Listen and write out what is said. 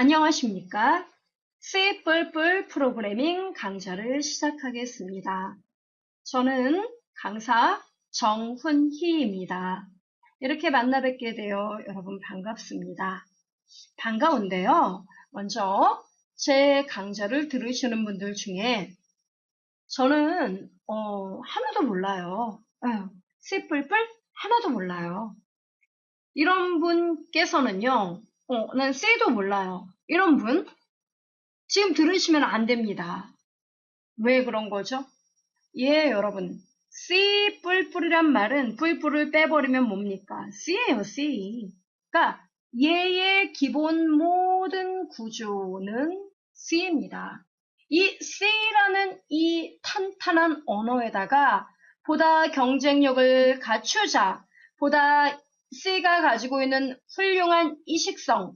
안녕하십니까? C++ 프로그래밍 강좌를 시작하겠습니다. 저는 강사 정훈희입니다. 이렇게 만나 뵙게 되어 여러분 반갑습니다. 반가운데요. 먼저 제 강좌를 들으시는 분들 중에 저는 어, 하나도 몰라요. C++ 하나도 몰라요. 이런 분께서는요. 어, 난 C도 몰라요. 이런 분 지금 들으시면 안 됩니다. 왜 그런 거죠? 예, 여러분. C 뿔뿔이란 말은 뿔뿔을 빼버리면 뭡니까? C예요, C. 그러니까 얘의 기본 모든 구조는 C입니다. 이 C라는 이 탄탄한 언어에다가 보다 경쟁력을 갖추자, 보다 C가 가지고 있는 훌륭한 이식성,